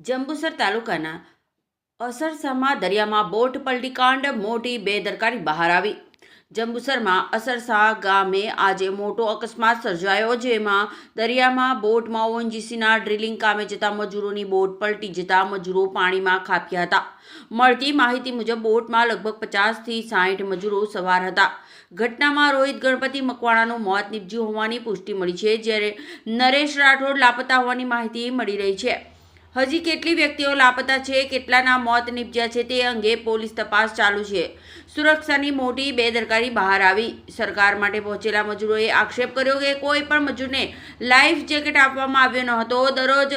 જંબુસર તાલુકાના અસરસામાં દરિયામાં બોટ પલટી કાંડ, મોટી બેદરકારી બહાર આવી. જંબુસરમાં અસરસા ગામે આજે મોટો અકસ્માત સર્જાયો, જેમાં દરિયામાં બોટમાં ઓએનજીસીના ડ્રિલિંગ કામે જતા મજૂરોની બોટ પલટી જતા મજૂરો પાણીમાં ખાપ્યા હતા. મળતી માહિતી મુજબ, બોટમાં લગભગ પચાસથી સાઠ મજૂરો સવાર હતા. ઘટનામાં રોહિત ગણપતિ મકવાણાનું મોત નીપજ્યું હોવાની પુષ્ટિ મળી છે, જ્યારે નરેશ રાઠોડ લાપતા હોવાની માહિતી મળી રહી છે. હજી કેટલી વ્યક્તિઓ લાપતા છે, કેટલાના મોત નીપજ્યા છે તે અંગે પોલીસ તપાસ ચાલુ છે. સુરક્ષાની મોટી બેદરકારી બહાર આવી. સરકાર માટે પહોંચેલા મજૂરોએ આક્ષેપ કર્યો કે કોઈ પણ મજૂરને લાઈફ જેકેટ આપવામાં આવ્યો ન હતો. દરરોજ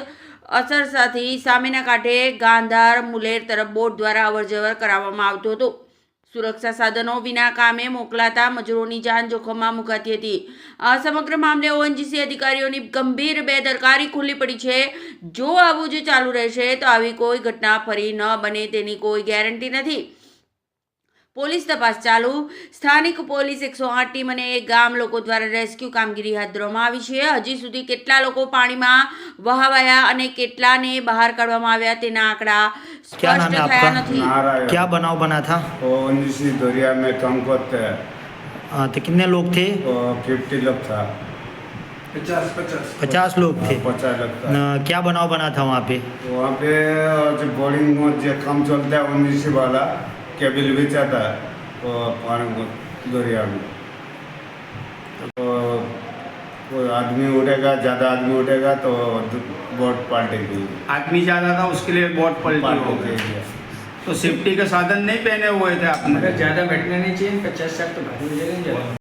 અસરસાથી સામેના કાંઠે ગાંધાર મુલેર તરફ બોટ દ્વારા અવરજવર કરાવવામાં આવતું હતું. સુરક્ષા સાધનો વિના કામે મોકલાતા મજૂરોની જાન જોખમમાં મુકાતી હતી. આ સમગ્ર મામલે ઓએનજીસી અધિકારીઓની ગંભીર બેદરકારી ખુલ્લી પડી છે. જો આવું જ ચાલુ રહેશે, તો આવી કોઈ ઘટના ફરી ન બને તેની કોઈ ગેરંટી નથી. પોલીસ તપાસ ચાલુ સ્થાનિક પોલીસ એકસો આઠ ટીમ અને એક ગામ લોકો દ્વારા રેસ્ક્યુ કામગીરી હાથ ધરવામાં આવી છે હજી સુધી કેટલા લોકો પાણીમાં વહાવાયા અને કેટલાને બહાર કાઢવામાં આવ્યા તેના આંકડા क्या नाम સ્પષ્ટ है થયા आपका? નથી नारायण क्या बनाव बना था वो उन्नीसी दरिया में काम करते हैं हाँ, तो कितने लोग थे वो फिफ्टी लोग था पचास पचास पचास लोग थे पचास लोग था न, क्या बनाव बना था वहाँ पे वहाँ पे जो बोर्डिंग में जो काम चलता है उन्नीसी वाला पानी में दरिया में तो कोई आदमी उठेगा ज़्यादा आदमी उठेगा तो बोट पलटेगी आदमी ज़्यादा था उसके लिए बोट पलटी हो गई। तो सेफ्टी का साधन नहीं पहने हुए थे आपने? ज़्यादा बैठना नहीं चाहिए पचास साठ तो भारी हो जाएगा